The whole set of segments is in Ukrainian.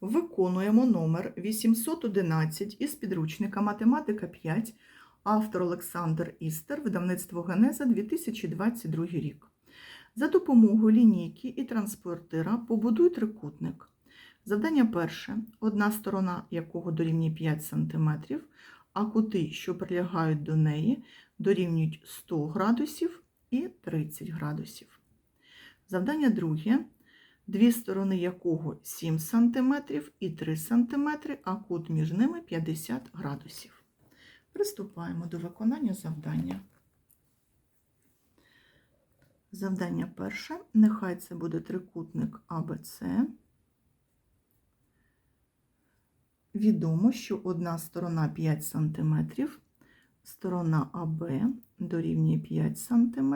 Виконуємо номер 811 із підручника Математика 5, автор Олександр Істер, видавництво Генеза 2022 рік. За допомогою лінійки і транспортира побудуй трикутник. Завдання перше, одна сторона якого дорівнює 5 см, а кути, що прилягають до неї, дорівнюють 100 градусів і 30 градусів. Завдання друге, дві сторони якого 7 см і 3 см, а кут між ними 50 градусів. Приступаємо до виконання завдання. Завдання перше. Нехай це буде трикутник АБЦ. Відомо, що одна сторона 5 см, сторона АБ дорівнює 5 см,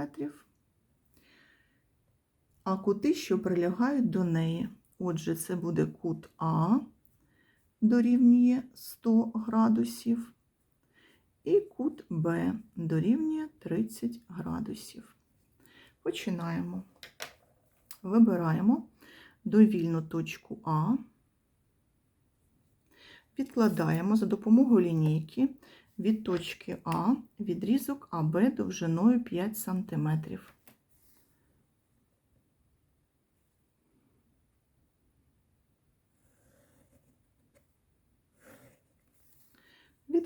а кути, що прилягають до неї. Отже, це буде кут А дорівнює 100 градусів, і кут Б дорівнює 30 градусів. Починаємо. Вибираємо довільну точку А, підкладаємо за допомогою лінійки від точки А відрізок АБ довжиною 5 см.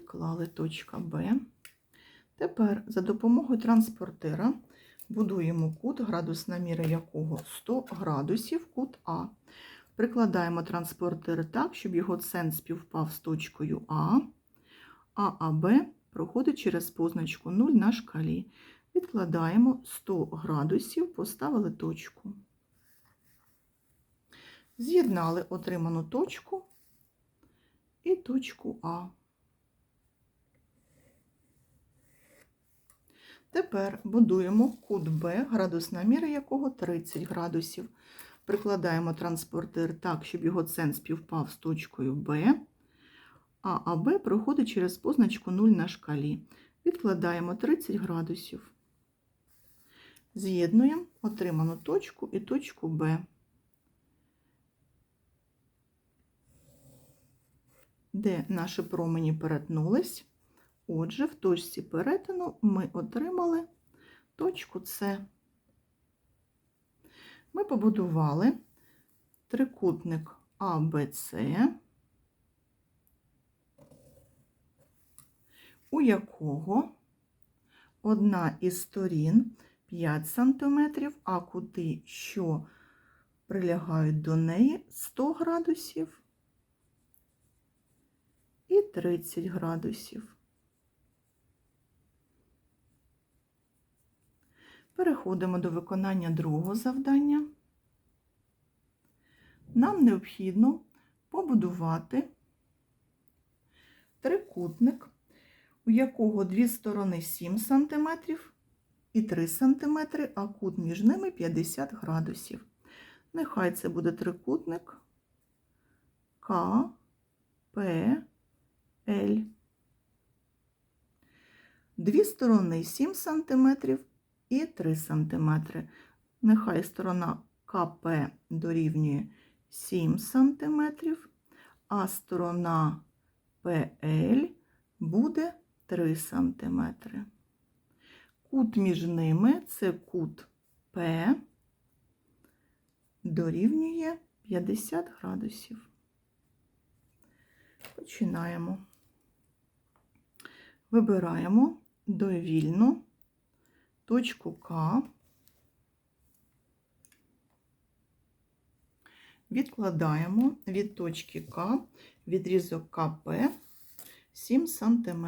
Відклали точка Б. Тепер за допомогою транспортира будуємо кут, градусна міра якого 100 градусів, кут А. Прикладаємо транспортир так, щоб його центр співпав з точкою А, а АБ проходить через позначку 0 на шкалі. Відкладаємо 100 градусів, поставили точку. З'єднали отриману точку і точку А. Тепер будуємо кут Б, градусна міра якого 30 градусів. Прикладаємо транспортир так, щоб його центр співпав з точкою Б, а АБ проходить через позначку 0 на шкалі. Відкладаємо 30 градусів. З'єднуємо отриману точку і точку Б. Де наші промені перетнулись. Отже, в точці перетину ми отримали точку С. Ми побудували трикутник АБЦ, у якого одна із сторін 5 см, а кути, що прилягають до неї 100 градусів і 30 градусів. Переходимо до виконання другого завдання. Нам необхідно побудувати трикутник, у якого дві сторони 7 см і 3 см, а кут між ними 50 градусів. Нехай це буде трикутник К, Л. Дві сторони 7 см і 3 см. Нехай сторона КП дорівнює 7 см, а сторона ПЛ буде 3 см. Кут між ними це кут П дорівнює 50 градусів. Починаємо. Вибираємо довільну точку К, відкладаємо від точки К відрізок КП 7 см.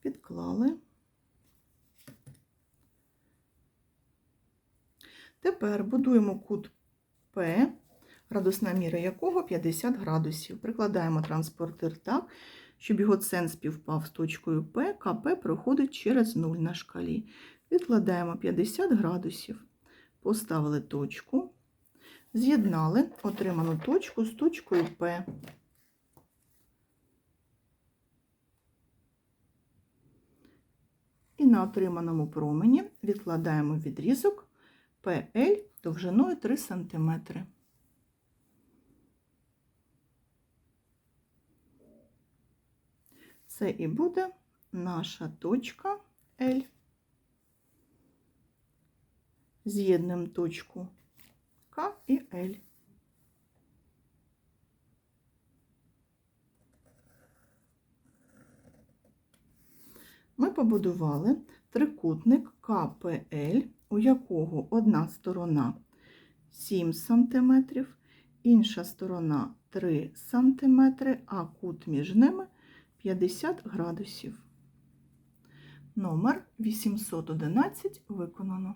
Підклали. Тепер будуємо кут П, градусна міра якого 50 градусів. Прикладаємо транспортир так, щоб його центр співпав з точкою П, КП проходить через 0 на шкалі. Відкладаємо 50 градусів, поставили точку, з'єднали отриману точку з точкою П. І на отриманому промені відкладаємо відрізок PL довжиною 3 см. Це і буде наша точка L. З'єднуємо точку К і L. Ми побудували трикутник КПЛ, у якого одна сторона 7 см, інша сторона 3 см, а кут між ними 50 градусів. Номер 811 виконано.